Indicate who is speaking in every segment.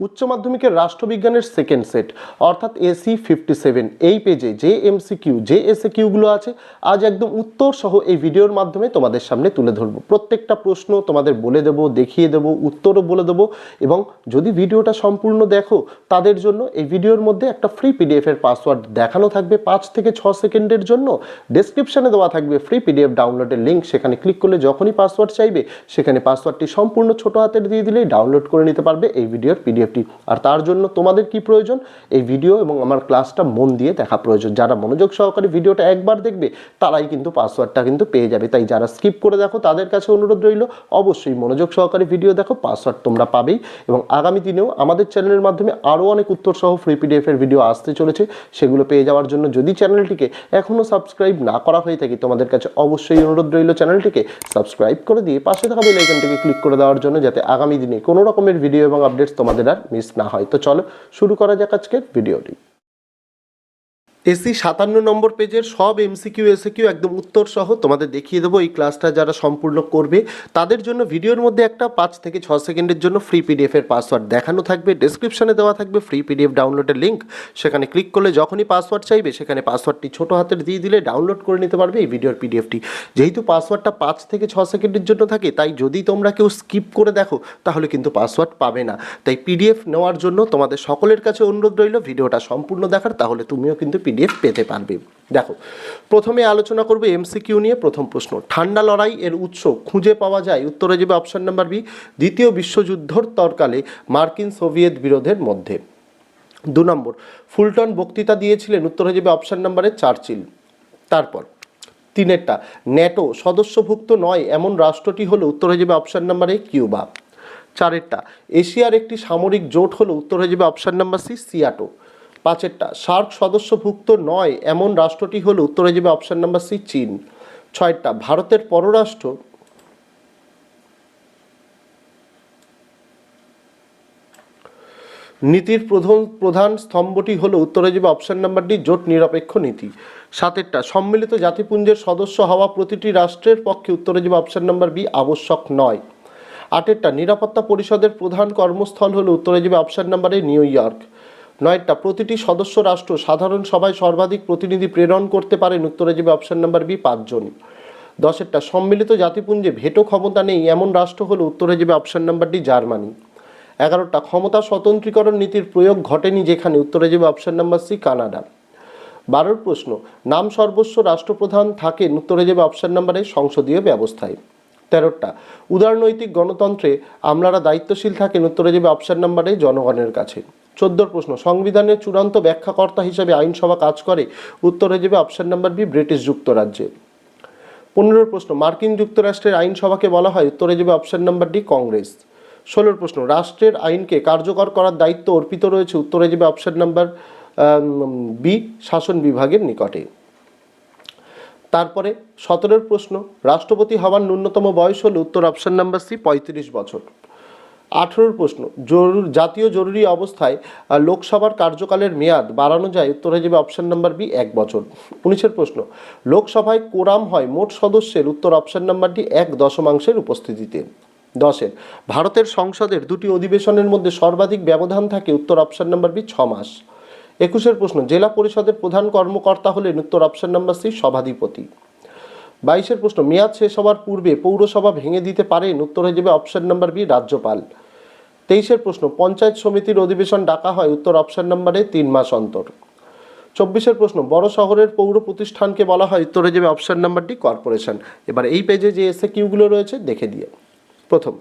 Speaker 1: উচ্চ মাধ্যমিকের রাষ্ট্রবিজ্ঞানের সেকেন্ড সেট অর্থাৎ এসি ফিফটি সেভেন এই পেজে যে এমসিকিউ যে এসএ কিউগুলো আছে, আজ একদম উত্তর সহ এই ভিডিওর মাধ্যমে তোমাদের সামনে তুলে ধরবো। প্রত্যেকটা প্রশ্ন তোমাদের বলে দেবো, দেখিয়ে দেবো, উত্তরও বলে দেবো এবং যদি ভিডিওটা সম্পূর্ণ দেখো, তাদের জন্য এই ভিডিওর মধ্যে একটা ফ্রি পিডিএফের পাসওয়ার্ড দেখানো থাকবে পাঁচ থেকে ছ সেকেন্ডের জন্য। ডেসক্রিপশনে দেওয়া থাকবে ফ্রি পিডিএফ ডাউনলোডের লিঙ্ক সেখানে ক্লিক করলে যখনই পাসওয়ার্ড চাইবে, সেখানে পাসওয়ার্ডটি সম্পূর্ণ ছোট হাতের দিয়ে দিলেই ডাউনলোড করে নিতে পারবে এই ভিডিওর পিডিএফটি আর তার জন্য তোমাদের কি প্রয়োজন? এই ভিডিও এবং আমার ক্লাসটা মন দিয়ে দেখা প্রয়োজন। যারা মনোযোগ সহকারে ভিডিওটা একবার দেখবে, তারাই কিন্তু পাসওয়ার্ডটা কিন্তু পেয়ে যাবে। তাই যারা স্কিপ করে দেখো, তাদের কাছে অনুরোধ রইল, অবশ্যই মনোযোগ সহকারে ভিডিও দেখো পাসওয়ার্ড তোমরা পাবেই। এবং আগামী দিনেও আমাদের চ্যানেলের মাধ্যমে আরও অনেক উত্তর সহ ফ্রি পিডিএফ এর ভিডিও আসতে চলেছে, সেগুলো পেয়ে যাওয়ার জন্য যদি চ্যানেলটিকে এখনও সাবস্ক্রাইব না করা হয়ে থাকে, তোমাদের কাছে অবশ্যই অনুরোধ রইল চ্যানেলটিকে সাবস্ক্রাইব করে দিয়ে পাশে থাকা বেল আইকনটিকে ক্লিক করে দেওয়ার জন্য, যাতে আগামী দিনে কোনো রকমের ভিডিও এবং আপডেটস তোমাদের আর মিস না হয়। তো চলো শুরু করা যাক আজকের ভিডিওটি। এসি সাতান্ন নম্বর পেজের সব এমসিকিউ, এসিকিউ একদম উত্তর সহ তোমাদের দেখিয়ে দেবো এই ক্লাসটা যারা সম্পূর্ণ করবে। তাদের জন্য ভিডিওর মধ্যে একটা পাঁচ থেকে ছ সেকেন্ডের জন্য ফ্রি পিডিএফের পাসওয়ার্ড দেখানো থাকবে। ডেসক্রিপশনে দেওয়া থাকবে ফ্রি পিডিএফ ডাউনলোডের লিঙ্ক সেখানে ক্লিক করলে যখনই পাসওয়ার্ড চাইবে, সেখানে পাসওয়ার্ডটি ছোটো হাতের দিয়ে দিলে ডাউনলোড করে নিতে পারবে এই ভিডিওর পিডিএফটি যেহেতু পাসওয়ার্ডটা পাঁচ থেকে ছ সেকেন্ডের জন্য থাকে, তাই যদি তোমরা কেউ স্কিপ করে দেখো, তাহলে কিন্তু পাসওয়ার্ড পাবে না। তাই পিডিএফ নেওয়ার জন্য তোমাদের সকলের কাছে অনুরোধ রইল, ভিডিওটা সম্পূর্ণ দেখার, তাহলে তুমিও কিন্তু পিডিএফ পেতে পারবে। দেখো, প্রথমে আলোচনা করবে এমসিকিউ নিয়ে প্রথম প্রশ্ন। ঠান্ডা লড়াই এর উৎস খুঁজে পাওয়া যায়। উত্তরে যাবে অপশন নাম্বার বি দ্বিতীয় বিশ্বযুদ্ধর তরকালে মার্কিন সোভিয়েত বিরোধের মধ্যে। দু নম্বর, ফুলটন বক্তৃতা দিয়েছিলেন, উত্তরে যাবে অপশন নাম্বারে চার্চিল। তারপর, তিনেরটা, ন্যাটো সদস্যভুক্ত নয়, এমন রাষ্ট্রটি হলো, উত্তর হয়ে যাবে অপশন নাম্বার কিউবা। চারেরটা, এশিয়ার একটি সামরিক জোট হলো, উত্তর হয়ে যাবে অপশন নাম্বার সি সিয়াটো। পাঁচেরটা সার্ক সদস্যভুক্ত নয়, এমন রাষ্ট্রটি হলো উত্তরে যাবে অপশান নাম্বার সি, চীন। ছয়টা, ভারতের পররাষ্ট্র নীতির প্রধান প্রধান স্তম্ভটি হলো উত্তরে যাবে অপশান নাম্বার ডি, জোট নিরপেক্ষ নীতি। সাতেরটা, সম্মিলিত জাতিপুঞ্জের সদস্য হওয়া প্রতিটি রাষ্ট্রের পক্ষে উত্তরে যাবে অপশান নাম্বার বি, আবশ্যক নয়। আটেরটা, নিরাপত্তা পরিষদের প্রধান কর্মস্থল হলো উত্তরে যাবে option number A, New York. নয়টা, প্রতিটি সদস্য রাষ্ট্র, সাধারণ সভায় সর্বাধিক প্রতিনিধি প্রেরণ করতে পারেন উত্তরে যাবে অপশন নাম্বার বি, পাঁচজন। দশেরটা, সম্মিলিত জাতিপুঞ্জে ভেটো ক্ষমতা নেই, এমন রাষ্ট্র হলো উত্তরে যাবে অপশন নাম্বার ডি, জার্মানি। এগারোটা ক্ষমতা স্বতন্ত্রীকরণ নীতির প্রয়োগ ঘটেনি যেখানে উত্তরে যাবে অপশন নাম্বার সি, কানাডা। বারোর প্রশ্ন, নাম সর্বস্ব রাষ্ট্রপ্রধান থাকেন উত্তরে যাবে অপশন নাম্বারে সংসদীয় ব্যবস্থায়। তেরোটা। উদারনৈতিক গণতন্ত্রে আমলারা দায়িত্বশীল থাকেন উত্তরে যাবে অপশন নাম্বারে জনগণের কাছে। চোদ্দোর প্রশ্ন, সংবিধানের চূড়ান্ত ব্যাখ্যাকর্তা হিসেবে আইনসভা কাজ করে, উত্তরে যাবে অপশান নাম্বার বি, ব্রিটিশ যুক্তরাজ্যে। পনেরোর প্রশ্ন, মার্কিন যুক্তরাষ্ট্রের আইনসভাকে বলা হয়, উত্তরে যাবে অপশান নাম্বার ডি, কংগ্রেস। ষোলোর প্রশ্ন, রাষ্ট্রের আইনকে কার্যকর করার দায়িত্ব অর্পিত রয়েছে, উত্তরে যাবে অপশান নাম্বার বি, শাসন বিভাগের নিকটে। তারপরে সতেরোর প্রশ্ন, রাষ্ট্রপতি হওয়ার ন্যূনতম বয়স হলো উত্তর অপশন নাম্বার সি পঁয়ত্রিশ বছর। আঠেরোর প্রশ্ন, জরুর, জাতীয় জরুরি অবস্থায় লোকসভার কার্যকালের মেয়াদ বাড়ানো যায়, উত্তর হয়ে যাবে অপশন নাম্বার বি এক বছর। উনিশের প্রশ্ন, লোকসভায় কোরাম হয় মোট সদস্যের উত্তর অপশন নাম্বার ডি এক দশমাংশের উপস্থিতিতে। দশের, ভারতের সংসদের দুটি অধিবেশনের মধ্যে সর্বাধিক ব্যবধান থাকে উত্তর অপশন নাম্বার বি ছ মাস। একুশের প্রশ্ন, জেলা পরিষদের প্রধান কর্মকর্তা হলেন উত্তর অপশন নাম্বার সি, সভাধিপতি। বাইশের প্রশ্ন, মেয়াদ শেষ হওয়ার পূর্বে পৌরসভা ভেঙে দিতে পারেন, উত্তর হয়ে যাবে অপশন নাম্বার বি, রাজ্যপাল। তেইশের প্রশ্ন, পঞ্চায়েত সমিতির অধিবেশন ডাকা হয় উত্তর অপশন নাম্বারে তিন মাস অন্তর। চব্বিশের প্রশ্ন, বড় শহরের পৌর প্রতিষ্ঠানকে বলা হয় উত্তর হয়ে যাবে অপশন নাম্বার ডি, কর্পোরেশন। এবার এই পেজে যে এসে কিউগুলো রয়েছে, দেখে দিয়ে প্রথম,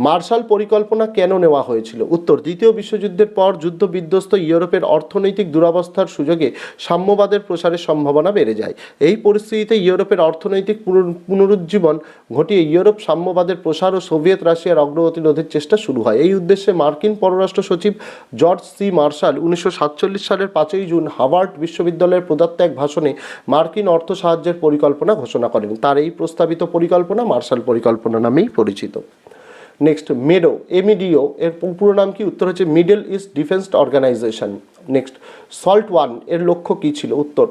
Speaker 1: মার্শাল পরিকল্পনা কেন নেওয়া হয়েছিল? উত্তর, দ্বিতীয় বিশ্বযুদ্ধের পর যুদ্ধ বিধ্বস্ত ইউরোপের অর্থনৈতিক দুরবস্থার সুযোগে সাম্যবাদের প্রসারের সম্ভাবনা বেড়ে যায়। এই পরিস্থিতিতে ইউরোপের অর্থনৈতিক পুনরু- পুনরুজ্জীবন ঘটিয়ে ইউরোপ সাম্যবাদের প্রসার ও সোভিয়েত রাশিয়ার অগ্রগতি রোধের চেষ্টা শুরু হয়। এই উদ্দেশ্যে মার্কিন পররাষ্ট্র সচিব জর্জ সি মার্শাল উনিশশো সাতচল্লিশ সালের পাঁচই জুন হার্ভার্ড বিশ্ববিদ্যালয়ের প্রদত্ত এক ভাষণে মার্কিন অর্থ সাহায্যের পরিকল্পনা ঘোষণা করেন। তার এই প্রস্তাবিত পরিকল্পনা মার্শাল পরিকল্পনা নামেই পরিচিত। নেক্সট মেডো এমইডিও এর পুরো নাম কি? উত্তর হচ্ছে Middle East Defence Organisation next SALT ওয়ানের লক্ষ্য কী ছিল? উত্তর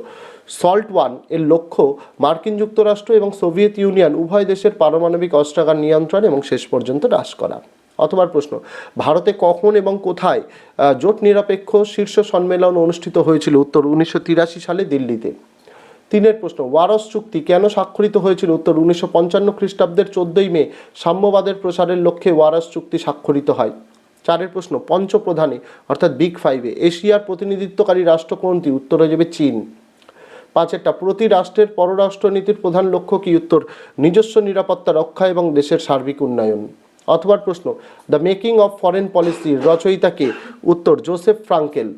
Speaker 1: সল্ট ওয়ানের লক্ষ্য মার্কিন যুক্তরাষ্ট্র এবং সোভিয়েত ইউনিয়ন উভয় দেশের পারমাণবিক অস্ত্রাগার নিয়ন্ত্রণ এবং শেষ পর্যন্ত হ্রাস করা। অথবা প্রশ্ন, ভারতে কখন এবং কোথায় জোট নিরপেক্ষ শীর্ষ সম্মেলন অনুষ্ঠিত হয়েছিল? উত্তর, উনিশশো তিরাশি সালে দিল্লিতে। তিনের প্রশ্ন, ওয়ারস চুক্তি কেন স্বাক্ষরিত হয়েছিল? উত্তর, উনিশশো পঞ্চান্ন খ্রিস্টাব্দের চোদ্দই মে, সাম্যবাদের প্রসারের লক্ষ্যে ওয়ারস চুক্তি স্বাক্ষরিত হয়। চারের প্রশ্ন, পঞ্চপ্রধানে, অর্থাৎ বিগ ফাইভে, এশিয়ার প্রতিনিধিত্বকারী রাষ্ট্র কোনটি? উত্তর হয়ে যাবে চীন। পাঁচেরটা, প্রতি রাষ্ট্রের পররাষ্ট্রনীতির প্রধান লক্ষ্য কি? উত্তর, নিজস্ব নিরাপত্তা রক্ষা এবং দেশের সার্বিক উন্নয়ন। অথবা প্রশ্ন, দ্য মেকিং অফ ফরেন পলিসির রচয়িতাকে উত্তর, Joseph Frankel.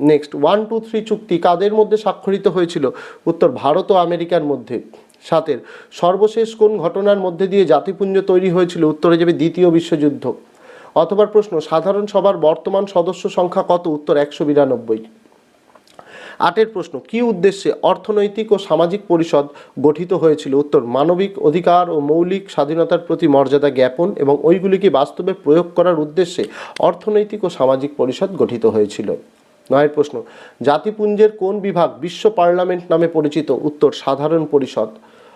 Speaker 1: Next one two three চুক্তি কাদের মধ্যে স্বাক্ষরিত হয়েছিল? উত্তর, ভারত ও আমেরিকার মধ্যে। সাতের, সর্বশেষ কোন ঘটনার মধ্যে দিয়ে জাতিপুঞ্জ তৈরি হয়েছিল? উত্তরে যাবে দ্বিতীয় বিশ্বযুদ্ধ। অথবা প্রশ্ন, সাধারণ সভার বর্তমান সদস্য সংখ্যা কত? উত্তর, একশো বিরানব্বই। আটের প্রশ্ন, কি উদ্দেশ্যে অর্থনৈতিক ও সামাজিক পরিষদ গঠিত হয়েছিল? উত্তর, মানবিক অধিকার ও মৌলিক স্বাধীনতার প্রতি মর্যাদা জ্ঞাপন এবং ওইগুলিকে বাস্তবে প্রয়োগ করার উদ্দেশ্যে অর্থনৈতিক ও সামাজিক পরিষদ গঠিত হয়েছিল? নয়ের প্রশ্ন, জাতিপুঞ্জের কোন বিভাগ বিশ্ব পার্লামেন্ট নামে পরিচিত? উত্তর, সাধারণ পরিষদ।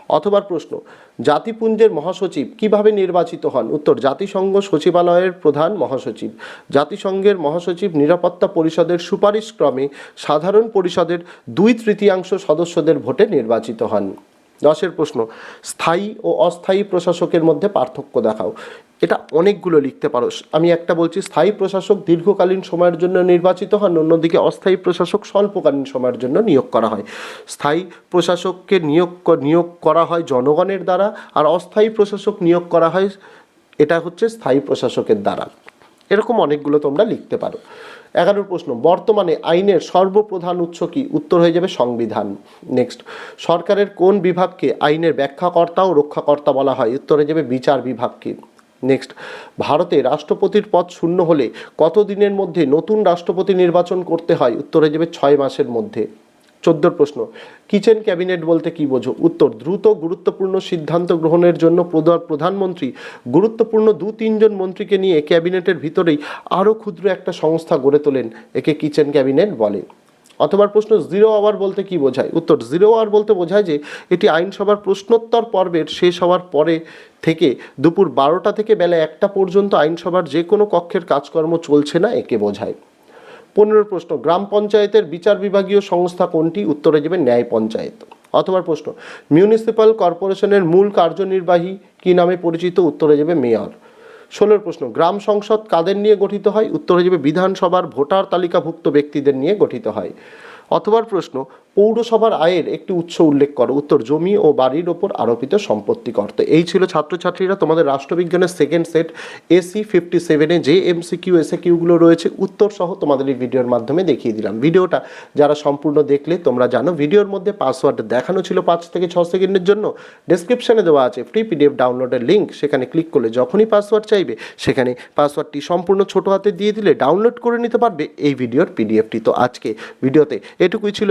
Speaker 1: অথবা প্রশ্ন, জাতিপুঞ্জের মহাসচিব কীভাবে নির্বাচিত হন? উত্তর, জাতিসংঘ সচিবালয়ের প্রধান মহাসচিব। জাতিসংঘের মহাসচিব নিরাপত্তা পরিষদের সুপারিশ ক্রমে সাধারণ পরিষদের দুই তৃতীয়াংশ সদস্যদের ভোটে নির্বাচিত হন। দশের প্রশ্ন, স্থায়ী ও অস্থায়ী প্রশাসকের মধ্যে পার্থক্য দেখাও। এটা অনেকগুলো লিখতে পারো। আমি একটা বলছি, স্থায়ী প্রশাসক দীর্ঘকালীন সময়ের জন্য নির্বাচিত হন, অন্যদিকে অস্থায়ী প্রশাসক স্বল্পকালীন সময়ের জন্য নিয়োগ করা হয়। স্থায়ী প্রশাসককে নিয়োগ নিয়োগ করা হয় জনগণের দ্বারা, আর অস্থায়ী প্রশাসক নিয়োগ করা হয়, এটা হচ্ছে স্থায়ী প্রশাসকের দ্বারা। এরকম অনেকগুলো তোমরা লিখতে পারো। এগারোর প্রশ্ন, বর্তমানে আইনের সর্বপ্রধান উৎস কি? উত্তর হয়ে যাবে সংবিধান। নেক্সট সরকারের কোন বিভাগকে আইনের ব্যাখ্যাকর্তা ও রক্ষাকর্তা বলা হয়? উত্তর হয়ে যাবে বিচার বিভাগকে নেক্সট ভারতে রাষ্ট্রপতির পদ শূন্য হলে কত দিনের মধ্যে নতুন রাষ্ট্রপতি নির্বাচন করতে হয়? উত্তর হয়ে যাবে ছয় মাসের মধ্যে। চোদ্দোর প্রশ্ন, কিচেন ক্যাবিনেট বলতে কি বোঝো? উত্তর, দ্রুত গুরুত্বপূর্ণ সিদ্ধান্ত গ্রহণের জন্য প্রধা- প্রধানমন্ত্রী, গুরুত্বপূর্ণ দু তিনজন মন্ত্রীকে নিয়ে ক্যাবিনেটের ভিতরেই আরও ক্ষুদ্র একটা সংস্থা গড়ে তোলেন, একে কিচেন ক্যাবিনেট বলে। অথবা প্রশ্ন, জিরো আওয়ার বলতে কি বোঝায়? উত্তর, জিরো আওয়ার বলতে বোঝায় যে, এটি আইনসভার প্রশ্নোত্তর পর্বের শেষ হওয়ার পরে থেকে দুপুর বারোটা থেকে বেলা একটা পর্যন্ত আইনসভার যে কোনো কক্ষের কাজকর্ম চলছে না, একে বোঝায়। পনেরো প্রশ্ন, গ্রাম পঞ্চায়েতের বিচার বিভাগীয় সংস্থা কোনটি? উত্তরে যাবে ন্যায় পঞ্চায়েত। অথবা প্রশ্ন মিউনিসিপ্যাল কর্পোরেশনের মূল কার্যনির্বাহী কি নামে পরিচিত? উত্তরে যাবে মেয়র। ষোলোর প্রশ্ন, গ্রাম সংসদ কাদের নিয়ে গঠিত হয়? উত্তরে যাবে বিধানসভার ভোটার তালিকাভুক্ত ব্যক্তিদের নিয়ে গঠিত হয়। অথবা প্রশ্ন পৌরসভার আয়ের একটি উৎস উল্লেখ করো। উত্তর, জমি ও বাড়ির ওপর আরোপিত সম্পত্তি করতে। এই ছিল ছাত্রছাত্রীরা, তোমাদের রাষ্ট্রবিজ্ঞানের সেকেন্ড সেট এসি ফিফটি সেভেনে যে এমসিকিউ এসে কিউগুলো রয়েছে, উত্তর সহ তোমাদের এই ভিডিওর মাধ্যমে দেখিয়ে দিলাম। ভিডিওটা যারা সম্পূর্ণ দেখলে তোমরা জানো, ভিডিওর মধ্যে পাসওয়ার্ড দেখানো ছিল পাঁচ থেকে ছ সেকেন্ডের জন্য। ডেসক্রিপশনে দেওয়া আছে ফ্রি পিডিএফ ডাউনলোডের লিঙ্ক সেখানে ক্লিক করলে যখনই পাসওয়ার্ড চাইবে, সেখানে পাসওয়ার্ডটি সম্পূর্ণ ছোট হাতে দিয়ে দিলে ডাউনলোড করে নিতে পারবে এই ভিডিওর পিডিএফটি তো আজকে ভিডিওতে এটুকুই ছিল